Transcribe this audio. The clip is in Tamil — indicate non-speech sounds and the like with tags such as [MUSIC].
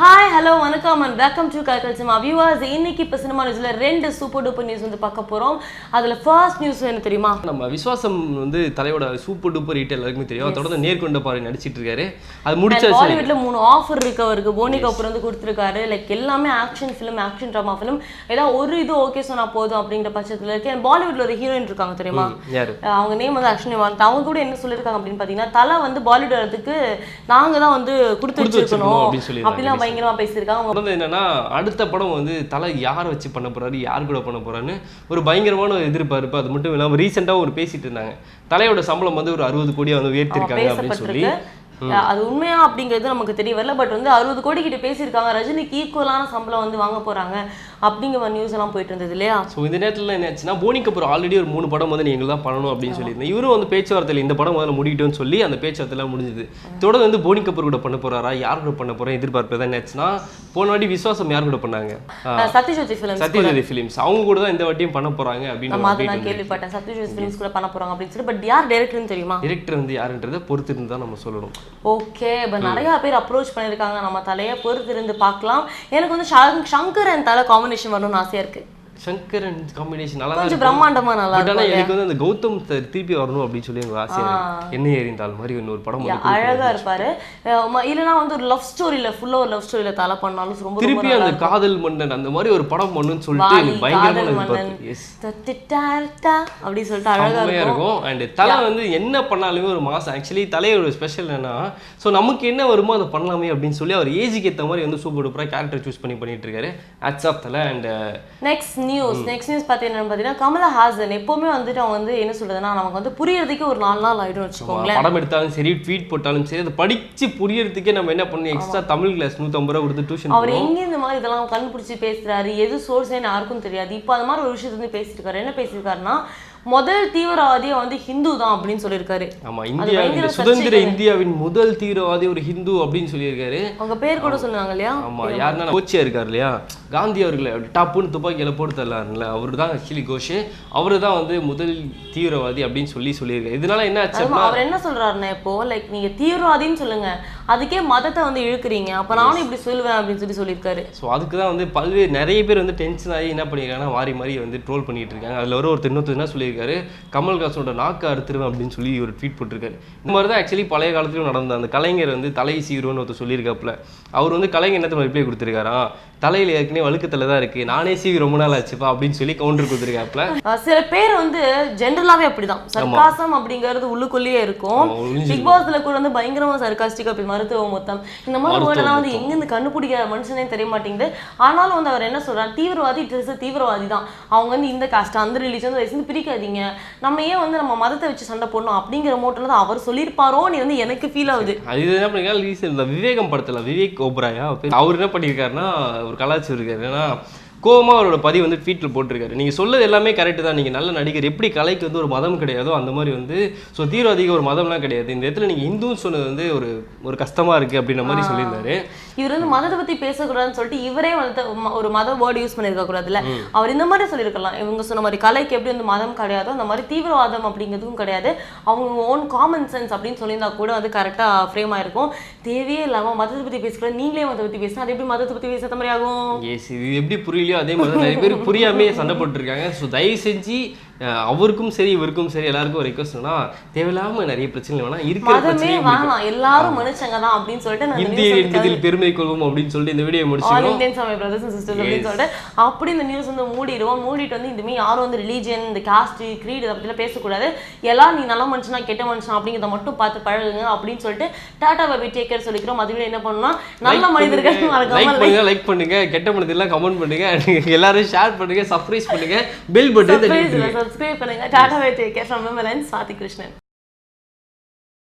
hi hello வணக்கம் அண்ட் வெல்கம் டு கல்கல் சினிமா வியூவர்ஸ் இன்னைக்கு இப்போ சினிமா நியூஸ்ல ரெண்டு சூப்பர் டூப்பர் நியூஸ் வந்து பார்க்க போறோம். அதுல ஃபர்ஸ்ட் நியூஸ் என்ன தெரியுமா? நம்ம விஸ்வாசம் வந்து தலையோட சூப்பர் டூப்பர் ஹிட் எல்லாருக்குமே தெரியும். அவர் தொடர்ந்து நேர்கொண்ட பாறை நடிச்சிட்டு இருக்காரு. அது முடிச்சாச்சு பாலிவுட்ல மூணு ஆஃபர் இருக்கு அவருக்கு. போனி கபூர் வந்து கொடுத்துருக்காரு. லைக் எல்லாமே action film action drama film ஏதாவது ஒரு இது ஓகே சொன்னா போதும் அப்படிங்கிற பட்சத்துல இருக்கு. பாலிவுட்ல ஒரு ஹீரோயின் இருக்காங்க தெரியுமா? அவங்க நேம் வந்து அக்ஷனி அவங்க கூட என்ன சொல்லியிருக்காங்க அப்படின்னு பார்த்தீங்கன்னா தலை வந்து பாலிவுட் வரதுக்கு நாங்க தான் வந்து கொடுத்து வச்சிருக்கணும். அப்படிலாம் பயங்கரமா பேசியிருக்காங்க தொடர்ந்து என்னன்னா அடுத்த படம் வந்து தலை யாரை வச்சு பண்ண போறாரு யார் கூட பண்ண போறான்னு ஒரு பயங்கரமான ஒரு எதிர்பார்ப்பு. அது மட்டும் இல்லாம ரீசெண்டாக ஒரு பேசிட்டு இருந்தாங்க. தலையோட சம்பளம் வந்து ஒரு அறுபது கோடியா வந்து உயர்த்திருக்காங்க அப்படின்னு சொல்லி. அது உண்மையா அப்படிங்கிறது நமக்கு தெரிய வரல. பட் வந்து அறுபது கோடி கிட்ட பேசியிருக்காங்க. ரஜினிக்கு ஈக்குவலான சம்பளம் வந்து வாங்க போறாங்க. அப்படிங்கிற நியூஸ் எல்லாம் போயிட்டு இருந்தது இல்லையா? ஸோ இந்த நேரத்தில் என்ன ஆச்சுன்னா போனி கபூர் ஆல்ரெடி ஒரு மூணு படம் வந்து நீங்கள் தான் பண்ணணும் அப்படின்னு சொல்லியிருந்தேன். இவரும் வந்து பேச்சுவார்த்தையில் இந்த படம் முதல்ல முடிக்கிட்டோம்னு சொல்லி அந்த பேச்சுவார்த்தைலாம் முடிஞ்சுது. தொடர்ந்து வந்து போனி கபூர் கூட பண்ண போறாரா? யார் கூட பண்ண போறேன்? எதிர்பார்ப்பு தான் என்னாச்சுன்னா போன வாட்டி விஸ்வாசம் யார் கூட பண்ணாங்க? சத்யஜோதி ஃபிலிம்ஸ் சத்யஜோதி ஃபிலிம்ஸ் அவங்க கூட தான் இந்த வாட்டியும் பண்ண போறாங்க அப்படின்னு நான் கேள்விப்பட்டேன். சத்யஜோதி ஃபிலிம்ஸ் கூட பண்ண போறாங்க அப்படின்னு சொல்லி. பட் யார் டைரக்டர்னு தெரியுமா? டிரெக்டர் வந்து யாருன்றதை பொறுத்து இருந்து தான் நம்ம சொல்லணும். ஓகே இப்போ நிறைய பேர் அப்ரோச் பண்ணியிருக்காங்க. நம்ம தலையை பொறுத்து இருந்து பார்க்கலாம். எனக்கு வந்து சங்- சங்கர் அண்ட் தலை காம்பினேஷன் வரணும்னு ஆசையாக இருக்குது சங்கர் அண்ட் காம்பினேஷன் நல்லா கொஞ்சம் பிரம்மாண்டமா நல்லா பட் இருக்கும் எனக்கு வந்து அந்த கௌதம் சார் திருப்பி வரணும் அப்படின்னு சொல்லி எனக்கு இருக்கு என்ன எறிந்தால் மாதிரி இன்னொரு படம் அழகா இருப்பாரு. இல்லைன்னா வந்து ஒரு லவ் ஸ்டோரியில ஃபுல்லா ஒரு லவ் ஸ்டோரியில தலை பண்ணாலும் ரொம்ப திருப்பி அந்த காதல் மன்னன் அந்த மாதிரி ஒரு படம் பண்ணுன்னு சொல்லிட்டு எனக்கு மன்னன். எஸ் அப்படி சொல்லிட்டு அழகா இருக்கும். அண்ட் தலை வந்து என்ன பண்ணாலுமே ஒரு மாசம். ஆக்சுவலி தலையோட ஸ்பெஷல் என்னன்னா ஸோ நமக்கு என்ன வருமோ அதை பண்ணலாமே அப்படின்னு சொல்லி அவர் ஏஜுக்கு ஏற்ற மாதிரி வந்து சூப்பர் டூப்பராக கேரக்டர் சூஸ் பண்ணி பண்ணிட்டு இருக்காரு. Ads of Thala. And next news next news பார்த்தீங்கன்னா பார்த்தீங்கன்னா கமலஹாசன் எப்பவுமே வந்துட்டு அவங்க வந்து என்ன சொல்றதுன்னா நமக்கு வந்து புரியறதுக்கு ஒரு நாலு நாள் ஆயிடும் வச்சுக்கோங்களேன். படம் எடுத்தாலும் சரி ட்வீட் போட்டாலும் சரி அதை படிச்சு புரியறதுக்கே நம்ம என்ன பண்ணணும்? எக்ஸ்ட்ரா தமிழ் கிளாஸ் நூற்றம்பது ரூபா கொடுத்து டியூஷன் அவர் எங்க இந்த மாதிரி இதெல்லாம் கண்டுபிடிச்சி பேசுறாரு? எது சோர்ஸ்னு யாருக்கும் தெரியாது. இப்போ அது மாதிரி ஒரு விஷயத்தை வந்து பேசியிருக்காரு. என்ன பேசியிருக்காருன்னா முதல் தீவிரவாதியை வந்து ஹிந்து தான் அப்படின்னு சொல்லியிருக்காரு. ஆமா இந்தியா இந்த சுதந்திர. இந்தியாவின் முதல் தீவிரவாதி ஒரு ஹிந்து அப்படின்னு சொல்லியிருக்காரு. அவங்க பேர் கூட சொன்னாங்க இல்லையா? ஆமா யாருன்னா கோச்சியா இருக்கார் இல்லையா? காந்தி அவர்களை டப்புன்னு துப்பாக்கியில போட்டு தரலாருல அவர் தான் ஆக்சுவலி கோஷ். அவரு தான் வந்து முதல் தீவிரவாதி அப்படின்னு சொல்லி சொல்லியிருக்காரு. இதனால என்ன ஆச்சு அவர் என்ன சொல்றாருன்னா இப்போ லைக் நீங்க தீவிரவாதின்னு சொல்லுங்க. அதுக்கே மதத்தை வந்து இழுக்குறீங்க. அப்ப நானும் இப்படி சொல்லுவேன் அப்படின்னு சொல்லி சொல்லியிருக்காரு. ஸோ அதுக்கு தான் வந்து பல்வேறு நிறைய பேர் வந்து டென்ஷன் ஆகி என்ன பண்ணியிருக்காங்கன்னா மாறி மாறி வந்து ட்ரோல் பண்ணிட்டு இருக்காங்க. அதில் ஒரு ஒருத்தர் இன்னொருத்தர் என்ன சொல்லியிருக்காரு? கமல்ஹாசனோட நாக்கு அறுத்துருவேன் அப்படின்னு சொல்லி ஒரு ட்வீட் போட்டிருக்காரு. இந்த மாதிரி தான் ஆக்சுவலி பழைய காலத்துலையும் நடந்த அந்த கலைஞர் வந்து தலை சீருன்னு ஒருத்தர் சொல்லியிருக்காப்புல. அவர் வந்து கலைஞர் என்ன ரிப்ளை கொடுத்துருக்காரா? தலையில் ஏற்கனவே வழுக்கத்தில் தான் இருக்கு. நானே சீவி ரொம்ப நாள் ஆச்சுப்பா அப்படின்னு சொல்லி கவுண்டர் கொடுத்துருக்காப்புல. சில பேர் வந்து ஜென்ரலாவே அப்படிதான். சர்க்காசம் அப்படிங்கிறது உள்ளுக்குள்ளேயே இருக்கும். பிக் பாஸ்ல கூட வந்து பயங்கரமா சர்க்காஸ்டிக்கா மருத்துவ மொத்தம். இந்த மாதிரி வேர்டெல்லாம் வந்து எங்கிருந்து கண்டுபிடிக்கிற மனுஷனே தெரிய மாட்டேங்குது ஆனாலும் வந்து அவர் என்ன சொல்றாரு? தீவிரவாதி a தீவிரவாதி தான். அவங்க வந்து இந்த காஸ்ட் அந்த ரிலீஜன் வயசு பிரிக்காதீங்க. நம்ம ஏன் வந்து நம்ம மதத்தை வச்சு சண்டை போடணும்? அப்படிங்கிற மோட்டில் தான் அவர் சொல்லியிருப்பாரோ? நீ வந்து எனக்கு ஃபீல் ஆகுது. அது என்ன பண்ணிருக்கா ரீசன் விவேகம் படத்துல விவேக் ஓப்ராயா? அவர் அவர் என்ன பண்ணியிருக்காருன்னா ஒரு கலாச்சாரம் இருக்காரு. ஏன்னா கோவமா அவரோட பதிவு வந்து ட்வீட்டில் போட்டிருக்காரு. நீங்கள் சொல்லது எல்லாமே கரெக்டு தான். நீங்கள் நல்ல நடிகர். எப்படி கலைக்கு வந்து ஒரு மதம் கிடையாதோ அந்த மாதிரி வந்து ஸோ தீவிரவாதிக்கு ஒரு மதம்லாம் கிடையாது. இந்த இடத்துல நீங்கள் இந்துன்னு சொன்னது வந்து ஒரு ஒரு கஷ்டமா இருக்கு அப்படின்ற மாதிரி சொல்லியிருந்தாரு. இவர் வந்து மதத்தை பத்தி பேசக்கூடாதுன்னு சொல்லிட்டு இவரே வந்து ஒரு மத வேர்டு யூஸ் பண்ணிருக்க கூடாதுல்ல. அவர் இந்த மாதிரி சொல்லியிருக்கலாம். இவங்க சொன்ன மாதிரி கலைக்கு எப்படி வந்து மதம் கிடையாதோ அந்த மாதிரி தீவிரவாதம் அப்படிங்கிறதுக்கும் கிடையாது. அவங்க ஓன் காமன் சென்ஸ் அப்படின்னு சொல்லியிருந்தா கூட வந்து கரெக்டா ஃப்ரேம் ஆயிருக்கும். தேவையே இல்லாம மதத்தை பத்தி பேசக்கூடாது நீங்களே மதத்தை பத்தி பேசினா அது எப்படி மதத்தை பத்தி பேசுற மாதிரி ஆகும்? எஸ் இது எப்படி புரியும் அதே மாதிரி நிறைய பேர் புரியாமே சண்டை போட்டுருக்காங்க. ஸோ தயவு செஞ்சு அவருக்கும் சரி இவருக்கும் சரி எல்லாருக்கும் ஒரு ரெக்வஸ்ட்னா தேவையில்லாம நிறைய பிரச்சனை வேணாம். இருக்கிற எல்லாரும் மனுஷங்க தான் அப்படின்னு சொல்லிட்டு இந்திய என்பதில் பெருமை கொள்வோம் அப்படின்னு சொல்லிட்டு இந்த வீடியோ ஆல் முடிச்சிடும் Indians are my brothers and sisters அப்படின்னு சொல்லிட்டு அப்படி இந்த நியூஸ் வந்து மூடிடுவோம். மூடிட்டு வந்து இதுமே யாரும் வந்து ரிலீஜன் இந்த காஸ்ட் creed இதை பற்றிலாம் பேசக்கூடாது. எல்லாம் நீ நல்ல மனுஷனா கெட்ட மனுஷனா அப்படிங்கிறத மட்டும் பார்த்து பழகுங்க அப்படின்னு சொல்லிட்டு டாடா பாபி டேக் கேர் சொல்லிக்கிறோம். அதுவே என்ன பண்ணணும்னா நல்ல மனிதர்கள் லைக் பண்ணுங்க லைக் பண்ணுங்க. கெட்ட மனதெல்லாம் கமெண்ட் பண்ணுங்க. [LAUGHS] எல்லாரும் ஷேர் பண்ணுங்க சர்ப்ரைஸ் பண்ணுங்க. பெல் பட்டன் சப்ஸ்கிரைப் பண்ணுங்க tata Bobby take care from Vimalan Sathi Krishnan